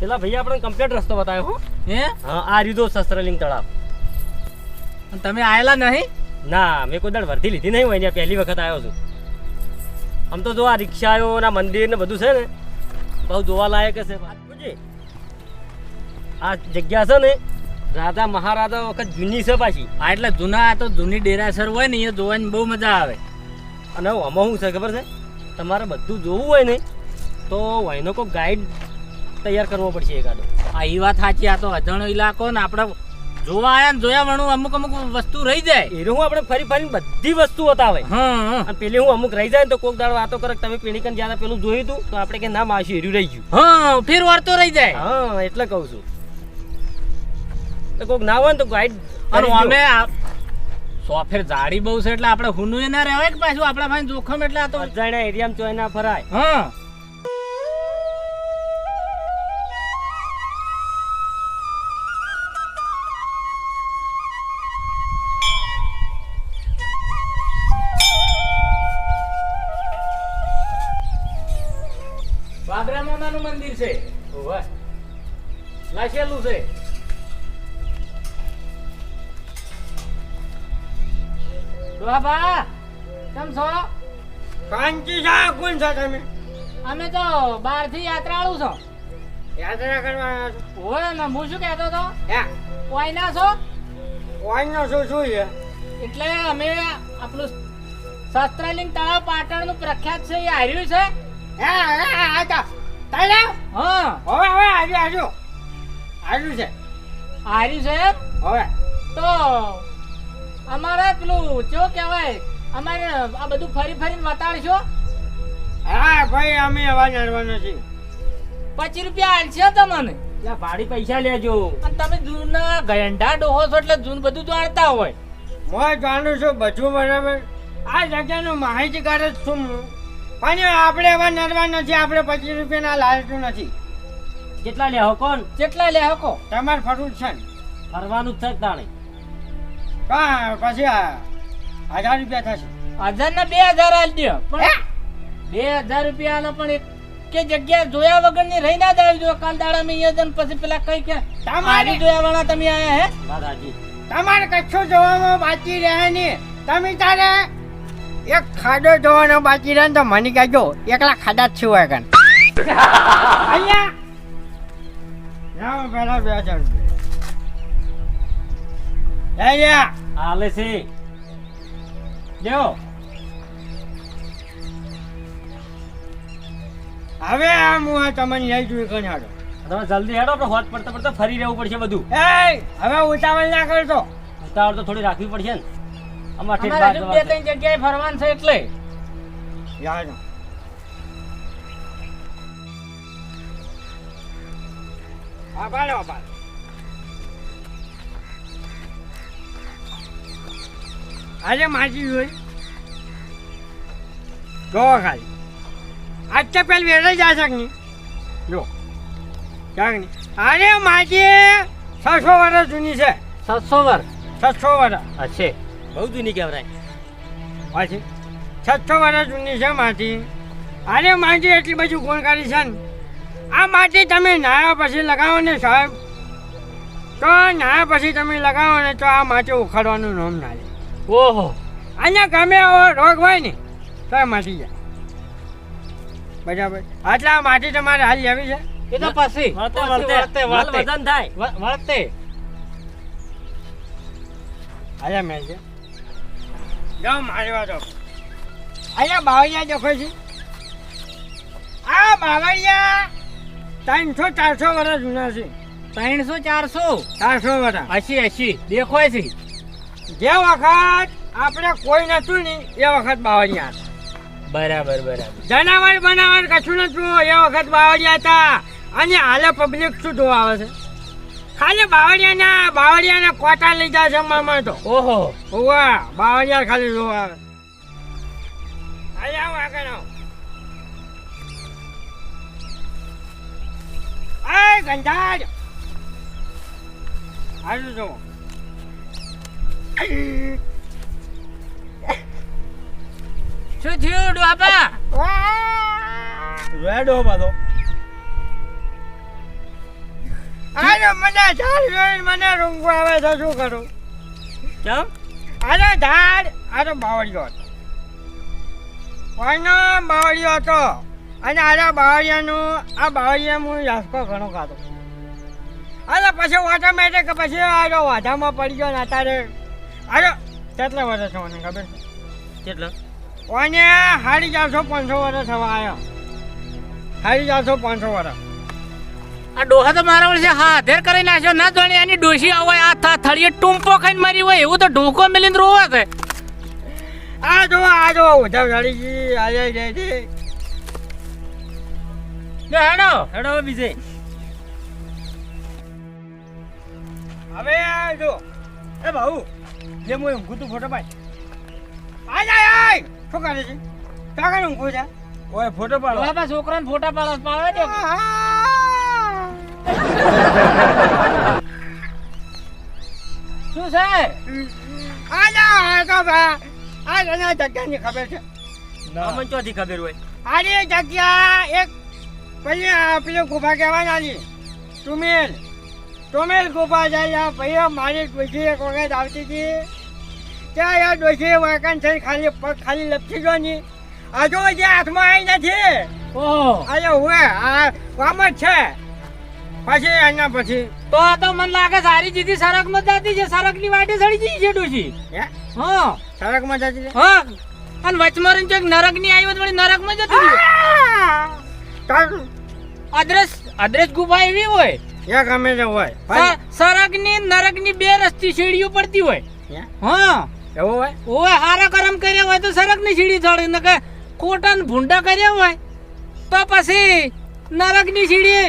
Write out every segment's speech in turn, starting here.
પેલા ભૈયા આપણે કમ્પ્લીટ રસ્તો બતાવ્યો હો. હે? હા આ રીતો શસ્ત્રલિંગ તળાવ. તમે આયેલા નહીં? ના મેં કોઈ દળ વર્ધી લીધી નહીં હોય અહીંયા પહેલી વખત આવ્યો છું. આમ તો જો આ રિક્ષાઓ ના મંદિર ને બધું છે ને બહુ જોવાલાયક છે આ જગ્યા છે ને રાજા મહારાજા વખત જૂની છે પાછી. આ એટલે જૂના આ તો જૂની ડેરાસર હોય ને એ જોવાની બહુ મજા આવે. અને આમાં શું છે ખબર છે? તમારે બધું જોવું હોય ને તો વહીનો કોઈ ગાઈડ તૈયાર કરવો પડશે એકાદો આ એ વાત સાચી. આ તો અજાણો ઇલાકો ને આપણે જોવા આયા ને જોયા વણું અમુક અમુક વસ્તુ રહી જાય. એ હું આપણે ફરી ફરીને બધી વસ્તુ બતાવે. હા. પેલી હું અમુક રહી જાય તો કોક દાડ વાતો કરે તમે પેલી કન જ્યાં પેલું જોયું હતું તો આપણે કે ના માસી હેર્યું રહી ગયું. હા ફેર વાર્તો રહી જાય. હા એટલે કહું છું. તો કોક ના હોય ને તો ગાઈડ અને અમે સોફેર જાડી બહુ છે એટલે આપણે હુનું એ ના રહેવાય કે પાછું આપણા પાસે જોખમ એટલે આ તો અજાણ્યા એરિયામાં ચોય ના ફરાય. હા. બાબરા મંદિર છે ઓવે. લાશેલું છે ડોહાબા કેમ છો કાંચી શા કોણ છો તમે અમે તો બહારથી યાત્રાળુ છો યાત્રા કરવા આવ્યા છો હોય ને હું શું કહેતો તો હે કોઈના છો વાઈનો શું શું છે એટલે અમે આપણું શસ્ત્રલિંગ તળાવ પાટણનું પ્રખ્યાત છે એ હાર્યું છે હે હે આ તો હા. હવે હવે આજુ આજુ. આજુ છે. હાર્યું છે હવે. તો અમારે પેલું કેવું કહેવાય અમારે આ બધું ફરી ફરીને બતાડશો હા ભાઈ અમે અવાજ પચીસ રૂપિયા હાલશે તમને? ત્યાં ભાડી પૈસા લેજો. અને તમે જૂના ઘંટા ડોહો છો એટલે જૂન બધું જાણતા હોય. હું જાણું છું બધું બરાબર. આ જગ્યાનું માહિતીગાર જ છું હું. પણ આપણે એવા નરવા નથી આપણે પચીસ રૂપિયાના લાલતું નથી. કેટલા કોણ? કેટલા લે હકો તમારે ફરવું જ છે ફરવાનું જ છે તાણે. કા પછી આ હજાર રૂપિયા થશે. હજાર ના બે હજાર આલ દો પણ બે હજાર રૂપિયા આલો પણ કે જગ્યા જોયા વગરની રહી ના જો કાલ દાડા મેં અહીંયા પછી પેલા કઈ કે તમારે- જોયા વાળા તમે આયા હે? દાદાજી તમારે કચ્છું જોવામાં બાકી રહે નહીં. તમે તારે એક ખાડો જોવાનો બાકી રહે તો મને કહેજો એકલા ખાડા જ હોય કન અહીંયા? લાવો પેલા બે હજાર રૂપિયા હાલે છે લ્યો. હવે આ હું તમને લઈ જોઈ કણ હાડો તમે જલ્દી હેડો આપણે હોત પડતા પડતા ફરી રહેવું પડશે બધું. એ હવે ઉતાવળ ના કરતો ઉતાવળ તો થોડી રાખવી પડશે ને. અમારે બે ત્રણ જગ્યાએ ફરવાનું છે એટલે? પાડો પાડો આજે માજી જોઈ જો ખાલી. આજ તો પેલી વેરે જા શક નહીં જો ક્યાંક અરે માજી છસો વર્ષ જૂની છે. છસો વર્ષ? છસો વર્ષ. હશે બહુ જૂની કહેવાય. પાછી છસો વર્ષ જૂની છે માટી. અરે માટી એટલી બધી ગુણકારી છે ને. આ માટી તમે નાયા પછી લગાવો ને સાહેબ. તો નાયા પછી તમે લગાવો ને તો આ માટી ઉખાડવાનું નામ ના લે. ઓહો. અહીંયા ગમે એવો રોગ હોય ને તો માટી જાય. બરાબર. એટલે આ માટી તમારે હાલ લેવી છે? એ તો પછી વળતે વળતે વળતે. વળતે. મેં છે જાઓ માર્યો વાત. અહીંયા બાવળિયા દેખો છે. આ બાવળિયા ત્રણસો ચારસો વર્ષ જૂના છે. ત્રણસો ચારસો? ચારસો વર્ષ અસી અસી દેખાય છે. જે વખત આપણે કોઈ નતું ને એ વખત બાવળિયા હતા. બરાબર બરાબર. જનાવર બનાવર કશું નતું એ વખત બાવળિયા હતા. અને હાલે પબ્લિક શું જોવા આવે છે? ખાલી બાવળિયાના બાવળિયાના કોટા લીધા છે મામા તો ઓહો. ઓવા બાવળિયા ખાલી જોવા આવે. આગળ આવો. એ ગંધાડ હાલું જો શું થયું ડોહા રેડો બાદો અરે મને ઝાડ જોઈને મને રૂંગું આવે તો શું કરું? કેમ? અરે ઝાડ અરે બાવળિયો હતો. કોઈનો બાવળિયો હતો? અને આરા બાવળિયાનું આ બાવળિયા હું યાસકો ઘણો ખાતો અરે પછી ઓટોમેટિક પછી આરો વાધામાં પડી ગયો ને અત્યારે. અરે કેટલા વર્ષ છે મને ખબર કેટલા? કોને સાડી ચારસો પાંચસો વર્ષ થવા આવ્યા સાડી ચારસો પાંચસો વર્ષ. આ ડોહા તો મારા વર્ષે હાથેર કરી નાખ્યો ના જાણે એની ડોશી આવો આ થા થળીએ ટૂંપો ખાઈને મરી હોય એવું તો ઢોકો મેલીને રોવે છે. આ જો આ જો ઉધા ગાડીજી આ જાય છે લે હેડો. હેડો બીજે હવે આ જો. એ ભાઉ જે હું ઊંઘું તું ફોટો પાડ. આય આય આય. શું કરે છે? કાકા ઊંઘું છે? ઓય ફોટો પાડો. બાપા છોકરાને ફોટા પાડો પાડે દે શું છે? આ ના આ તો બા. આ ઘણા જગ્યાની ખબર છે. અમને ચોથી ખબર હોય? આની જગ્યા એક પેલી પેલી ગુફા કહેવાના ની તુમેલ. તુમેલ ગુફા જાય આ ભાઈ મારી ડોશી એક વખત આવતી હતી. ત્યાં યાર ડોશી વાકન થઈ ખાલી પગ ખાલી લપસી ગયો ની. હજુ જે હાથમાં આવી નથી. ઓહો. અરે હું આ કામ જ છે. પછી અહીંયા પછી. તો આ તો મને લાગે સારી જીધી સરકમાં જતી છે સરકની વાટે સડી જઈ છે ડોશી. હા? હા. સડકમાં જતી છે? હા. અને વચમાં રહીને ચોક નરકની આવી વળી નરકમાં જતી છે ચાલ અદ્રસ અદ્રસ ગુફા એવી હોય. યા ગમે તે હોય. સરકની નરકની બે રસ્તી સીડીઓ પડતી હોય. હે? હા. એવું હોય? ઓય હારા કરમ કર્યા હોય તો સરકની સીડી ચડે ને કે ખોટા ને ભૂંડા કર્યા હોય. તો પછી નરકની સીડી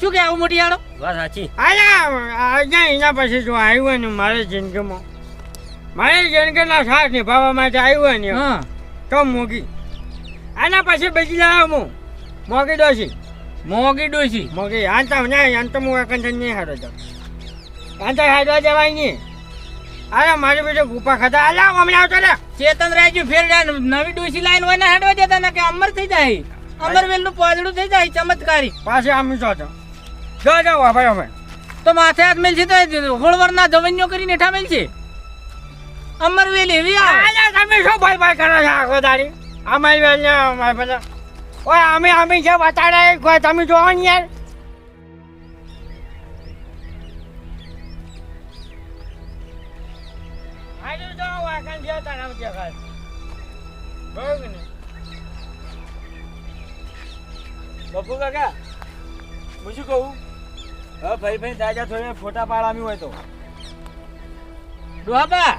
શું કે આવું મોટી આડો વાત સાચી. આયા આજ્ઞા એના પછી જો આવ્યું હોય ને મારે જિંદગીમાં. મારે જિંદગીના સાથ નિભાવવા માટે આવ્યું ને હા. તો મોગી આના પછી બેસી લાવ હું. મોગી દોશી મોગી ડોશી. મોગી આંતા નહીં તો હું એકંદર નહીં હારો જાઉં. તો હાડવા જવાય નહીં. અરે મારી બીજું ગુફા ખાતા અલા હમણાં આવતો રે. ચેતન રાજુ ફેર નવી ડોશી લાઈન હોય ને હેડવા જતા ને કે અમર થઈ જાય. અમરવેલનું પોદડું થઈ જાય ચમત્કારી. પાછી આમ જો તો જાઓ જો ભાઈ અમે તો માથે હાથ મેલ છે તો હોળવર ના જવન્યો કરીને હેઠા મેલ છે અમરવેલ એવી આ તમે શું ભાઈ ભાઈ કરો છો આખો દાડી? અમારી વેલ ને, અમારી બધા ઓય, અમે અમે છે બતાડે તમે જોવો ને યાર. જો બપુ કાકા, હું શું કહું? હવે ભાઈ ભાઈ દાદા થોડે ફોટા પાડવાની હોય તો. ડોહાબા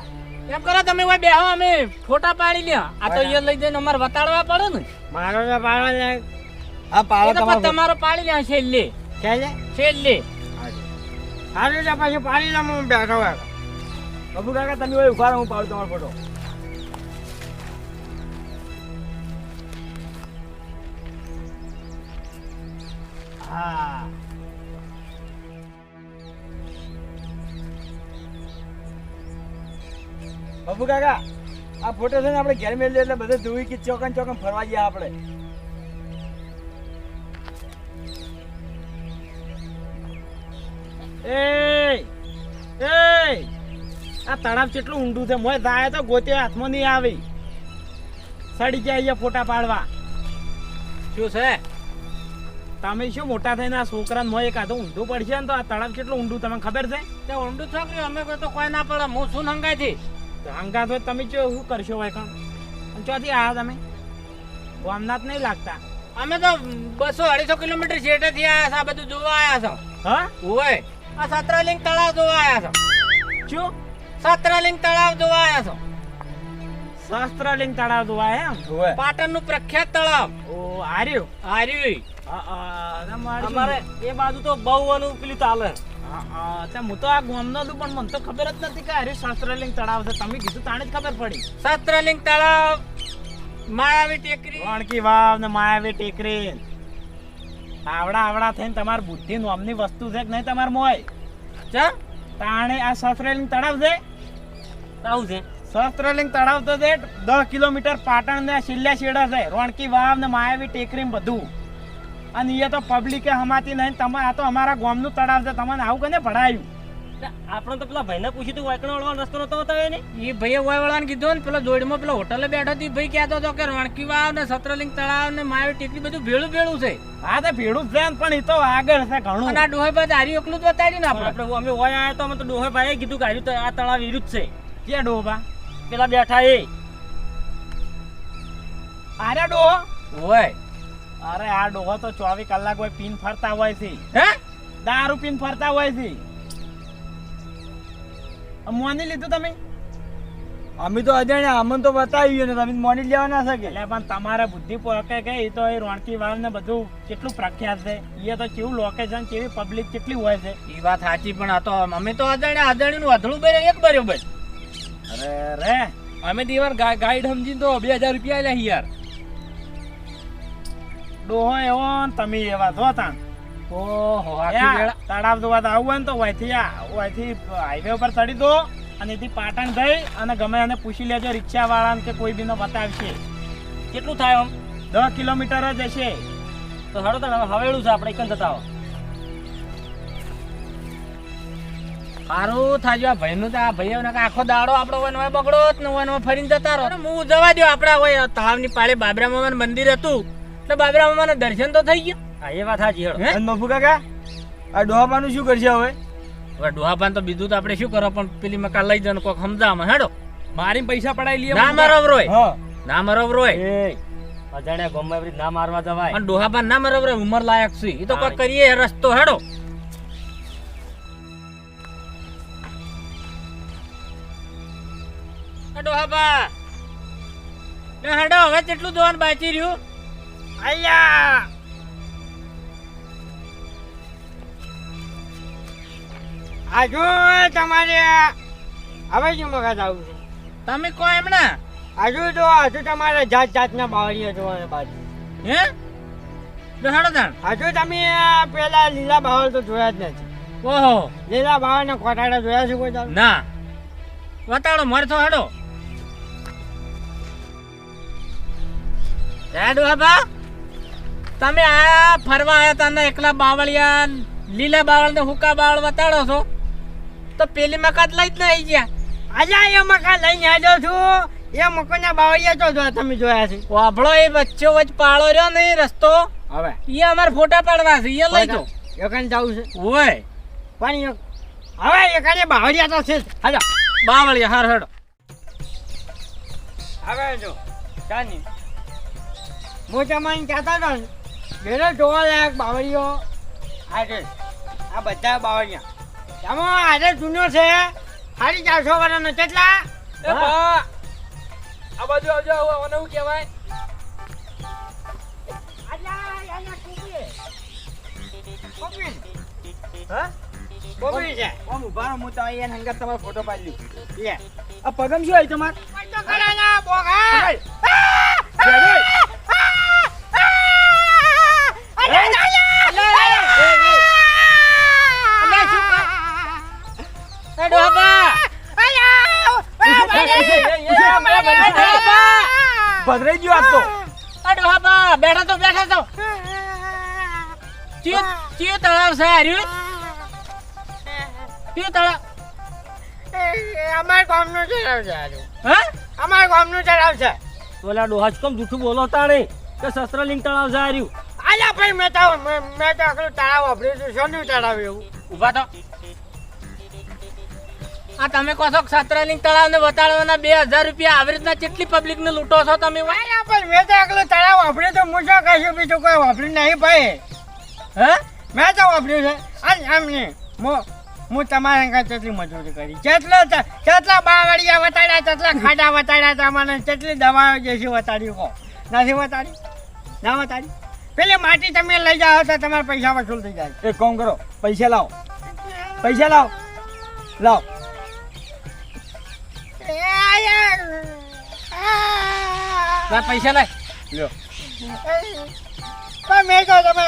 એમ કરો તમે ઓય બેહો અમે ફોટા પાડી લ્યા. આ તો. એ લઈ જઈને અમારે વતાડવા પડે ને. મારો તો પાડવા લે હા પાડો તો તમારો પાડી લે છેલ્લે. છે છે છેલ્લે સારું છે પછી પાડી લઉં હું બેઠો હોય. બપુ કાકા તમે હોય ઊભા હું પાડું તમારો ફોટો. હા. બપુ કાકા આ ફોટો છે ને આપણે ઘેર મેળવીએ એટલે બધે ધોઈ કે ચોકન ચોકન ફરવા ગયા આપણે. એ એ આ તળાવ કેટલું ઊંડું છે. મોય જાય તો ગોતે હાથમાં નહીં આવી. સડી જાય અહીંયા ફોટા પાડવા. શું છે? તમે શું મોટા થઈને આ છોકરાને મોય કાઢો ઊંધું પડશે ને તો આ તળાવ કેટલું ઊંડું તમને ખબર છે? તે ઊંડું છોકરી અમે કોઈ તો કોઈ ના પડે. હું શું નંગાઈ હંગા તો તમે જો શું કરશો ભાઈ કામ અને ચોથી આવ્યા તમે ગોમનાથ નહીં લાગતા અમે તો બસો અઢીસો કિલોમીટર શેઠે થી આયા છે આ બધું જોવા આવ્યા છો હા ઓય આ સત્રલિંગ તળાવ જોવા આવ્યા છો શું સત્રલિંગ તળાવ જોવા આવ્યા છો શાસ્ત્રલિંગ તળાવ જોવા એમ પાટણનું પ્રખ્યાત તળાવ ઓ આર્યું હાર્યું આ, આ, ના મારી- અમારે એ બાજુ તો બહુ આનું પેલું ચાલે હું તો આ ગામનો છું પણ મને તો ખબર જ નથી કે હરી શાસ્ત્રલિંગ તળાવ છે. તમે કીધું તાણે જ ખબર પડી. શસ્ત્રલિંગ તળાવ માયાવી ટેકરી. રોણકી વાવ ને માયાવી ટેકરી. આવડા આવડા થઈને તમારી બુદ્ધિ નોમની વસ્તુ છે કે નહીં તમાર મોય? ચા તાણે આ શાસ્ત્રલિંગ તળાવ છે? આવું છે. શાસ્ત્રલિંગ તળાવ તો છે દસ કિલોમીટર પાટણ ને છેલ્લા છેડા છે રોણકી વાવ ને માયાવી ટેકરી બધું. અને એ તો પબ્લિકે હમાતી નહીં તમે આ તો અમારા ગામનું તળાવ છે તમને આવું કને ભણાયું? આપણે તો પેલા ભાઈને પૂછ્યું તું વાયકણ વળવાનો રસ્તો નતો બતાવ્યો ને એ ભાઈએ વાળાને કીધું ને પેલો જોડમાં પેલો હોટલે બેઠો હતી ભાઈ કહેતો હતો કે રણકી વાવ ને સત્રલિંગ તળાવ ને માવી ટેકરી બધું ભેળું ભેળું છે. હા તો ભેળું જ છે ને, પણ એ તો આગળ છે ઘણું. અને આ ડોહે ભાઈ હારી એકલું જ બતાડ્યું ને આપણે. અમે હોય આવ્યા તો અમે તો ડોહે ભાઈએ કીધું કે હાર્યું તો આ તળાવ વિરુદ્ધ છે. કે ડોહા પેલા બેઠા એ. આરે ડોહો? હોય અરે આ ડોહો તો ચોવીસ કલાક હોય પીન ફરતા હોય છે. હે? દારૂ પીન ફરતા હોય છે. મોની લીધું તમે? અમે તો અજાણ્યા અમને તો બતાવી ને તમે મોની લેવા ના શકે એટલે પણ તમારે બુદ્ધિ પોકે કે એ તો એ રોણકી વાળ ને બધું કેટલું પ્રખ્યાત છે? એ તો કેવું લોકેશન કેવી પબ્લિક કેટલી હોય છે? એ વાત સાચી પણ આ તો અમે તો અજાણ્યા અજાણ્યું અધળું બેરે એક ભાઈ અરે રે. અમે દીવાર ગાઈડ સમજીને તો બે હજાર રૂપિયા લે યાર ડોહો એવો ને તમે એવા જો તાં. ઓહો તળાવ જોવા હોય ને તો વાયથી વયથી હાઈવે ઉપર ચડી દો અને એથી પાટણ જઈ અને ગમે એને પૂછી લેજો રિક્ષા વાળાને કે કોઈ બીનો બતાવશે. કેટલું થાય આમ? દસ કિલોમીટર જ હશે. તો હાડો તો હવે હવેળું છે આપણે એકન જતા સારું થાજો આ ભાઈનું તો આ કે આખો દાડો આપણો હોય બગડો જ ને હોય ફરીને જતા રહો. હું જવા દો આપણા હોય તળાવની પાળે બાબરા મામાનું મંદિર હતું. એટલે બાબરા મામાના દર્શન તો થઈ ગયું. હા એ વાત સાચી હેડો. હે? મફુ કાકા આ ડોહાપાનું શું કરશે હવે? હવે ડોહાપાન તો બીજું તો આપણે શું કરો પણ પેલી મકા લઈ જવાનું કોક સમજાવમાં હેડો. મારી પૈસા પડાવી લઈએ ના મારો રોય. ના મારો રોય. અજાણ્યા ગમે એવી ના મારવા જવાય. પણ ડોહાપાન ના મારો રોય ઉંમર લાયક છે એ તો કોઈ કરીએ રસ્તો હેડો. ને હેડો હવે કેટલું જોવાનું બાકી રહ્યું? અయ్యા હજુ જો તમારે હવે શું મગજ આવું છે? તમે કહો એમના હજુ તો હજુ તમારે જાત જાતના બાવળીઓ જોવાને બાજુ. હે? તો હેડો તાણ હજુ તમે પેલા લીલા બાવળ તો જોયા જ નથી. ઓહો. લીલા બાવળ ના કોટાડા જોયા છે કોઈ? ના. વતાડો મારે તો હેડો. હેડો બાબા તમે આ ફરવા આયા હતા ને એકલા બાવળિયા લીલા બાવળ ને હુકા બાવળ બતાડો છો? તો પેલી મકાત લઈ જ નહીં ગયા. અલ્યા એ મકાન લઈને આવ્યો છું. એ મકાનના બાવળિયા તો જો તમે જોયા છે. વાભળો એ વચ્ચે વચ્ચે પાળો રહ્યો ને રસ્તો હવે. એ અમારે ફોટા પાડવા છે એ લઈ જો એ જવું છે? ઓય. પણ હવે એ કઈ બાવળિયા તો છે હાજા હાલો. બાવળિયા હાર હેડો. હવે જો ચાની. હું તમને કહેતા હતો ઘેરે જોવા લાયક બાવળીઓ. આ આ બધા બાવળિયા. એમાં આજે જૂનો છે. સાડી ચારસો વર્ષનો કેટલા આ બાજુ આવજો આવવાનું શું કહેવાય? છે. આમ ઊભા રહો, હું તો અહીંયા હંગાત તમારો ફોટો પાડી લઉં. આ પગમ શું હોય તમારે? ભદ્રાઈ ગયો આ તો. અરે બાપા બેઠા તો બેઠા તો ચિયો ચિયો તળાવ છે હાર્યું? ચિયો તળાવ? અમાર ગામનું ચલાવ છે આજુ. હા? અમાર ગામનું ચલાવ છે. ઓલા ડોહાજ કમ જૂઠું બોલો તાણે કે શસ્ત્રલિંગ તળાવ છે હાર્યું? આલા ભાઈ મેં તો મેં તો આખલું તળાવ વાપર્યું છે. શોનું તળાવ એવું? ઊભા તો આ તમે કહો છો કે સત્રલિંગ તળાવ ને બતાડવાના બે હજાર રૂપિયા આવી રીતના કેટલી પબ્લિક ને લૂંટો છો તમે ભાઈ મેં તો એકલું તળાવ વાપર્યું તો હું શું કહીશું? બીજું કોઈ વાપર્યું નહીં ભાઈ. હે? મેં તો વાપર્યું છે. અને એમ નહીં. હું હું તમારા અંગત કેટલી મજૂરી કરી. જેટલો જેટલા બાવળિયા વતાડ્યા તેટલા ખાડા વતાડ્યા તમારે જેટલી દવાઓ જે છે વતાડ્યું કહો નથી વતાડી ના વતાડી પેલી માટી તમે લઈ જાઓ તો તમારા પૈસા વસૂલ થઈ જાય. એક કામ કરો. પૈસા લાવો. પૈસા લાવો. લાવો. લા પૈસા લાય લ્યો. પણ મેં તો તમે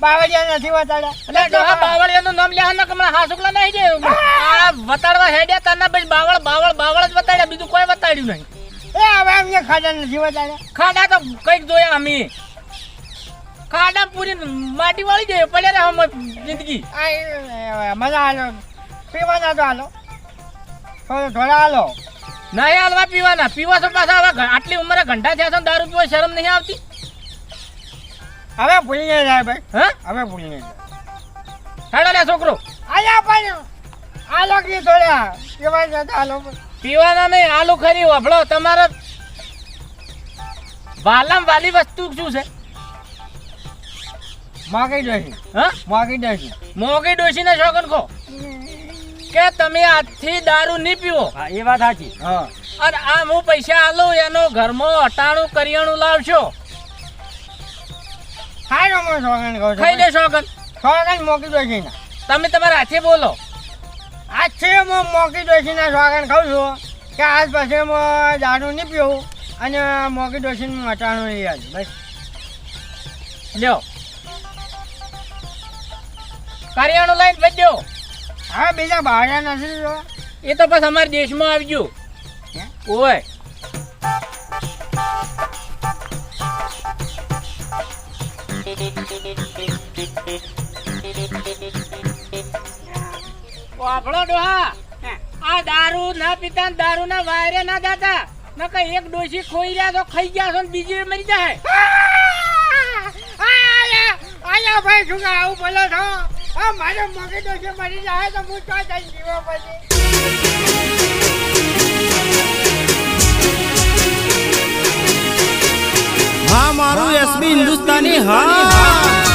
બાવળિયા નથી વતાડ્યા એટલે ડોહા બાવળિયાનું નામ લ્યા ને કમળા હાસુકલા નહીં જે. આ વતાડવા હેડ્યા તને પછી બાવળ બાવળ બાવળ જ વતાડ્યા બીજું કોઈ વતાડ્યું નહીં. એ હવે અમને ખાડા નથી વતાડ્યા ખાડા તો કંઈક જોયા અમે. ખાડા પૂરી માટી વાળી જાય પડ્યા રે હમ જિંદગી. આ, મજા હાલો પીવાના તો હાલો. થોડો થોડા હાલો. નહીં હાલવા પીવાના. પીવા તો પાછા હવે આટલી ઉંમરે ઘંટા થયા છે દારૂ પીવા શરમ નહીં આવતી? હવે ભૂલી નહીં જાય ભાઈ. હા? હવે ભૂલી નહીં જાય. હેડો લે છોકરો. આયા પણ આલો કે થોડા. પીવા જતા હાલો પીવાના નહીં આલુ ખરી વભળો. તમારે વાલામ વાલી વસ્તુ શું છે? મોગી દોશી હા? મોગી દોશી મોગી ડોશીને શોખન ખો. કે તમે આજથી દારૂ નહીં પીવો? હા એ વાત સાચી. હા. અને આ હું પૈસા આલું એનો ઘરમાં અટાણું કરિયાણું લાવશો. હાલો હું સોગન કહું ખાઈ દે સોગન સોગન મોકી દો છે તમે તમારા હાથે બોલો. આજ છે હું મોકી દોશી ના સોગન ખાઉં છું. કે આજ પછી હું દારૂ નહીં પીવું અને મોકી દોશી નું મટાણું લઈ આવ્યું બસ. લ્યો. કરિયાણું લઈને વેચજો હવે બીજા બહાર નથી જો એ તો બસ અમારા દેશમાં આવજો. હે? ઓય. આપણો ડોહા. આ દારૂ ના પીતા ને દારૂ ના વાયરે ના જાતા નકર એક ડોસી ખોઈ રહ્યા તો ખાઈ ગયા છો ને બીજી મરી જાય. આયા આયા ભાઈ શું આવું બોલો છો? આ મારે મોગી દોશી મરી જાય તો હું તો જઈ જીવો પછી? હા મારું એસબી હિન્દુસ્તાની હા.